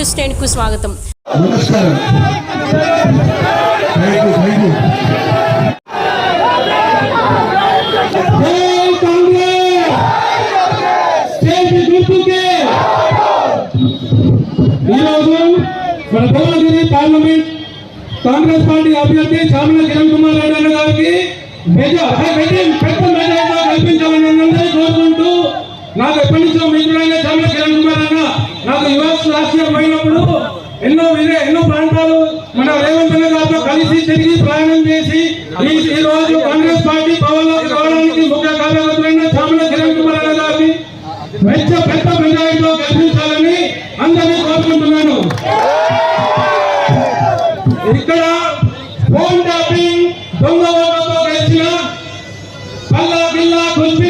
News టెన్కు స్వాగతం. నమస్కారం. ఈరోజు మన భువనగిరి పార్లమెంట్ కాంగ్రెస్ పార్టీ అభ్యర్థి చామల కిరణ్ కుమార్ రెడ్డి గారికి మెజార్ రాష్ట్ర లాస్ట్ పోయినప్పుడు ఎన్నో ఎన్నో ప్రాంతాలు మన రేవంత్ రెడ్డి గారితో కలిసి తిరిగి ప్రయాణం చేసి ఈ రోజు కాంగ్రెస్ పార్టీ పవన్లోకి రావడానికి ముఖ్య కార్యకర్తలైన చాముల కిరణ్ కుమార్ గారిని మెచ్చ పెద్ద పంచాయతీలో గెలిపించాలని అందరినీ కోరుకుంటున్నాను. ఇక్కడ ఫోన్ ట్యాపింగ్ దొంగ ఓటర్తో గెలిచిన పల్లా జిల్లా కుల్పి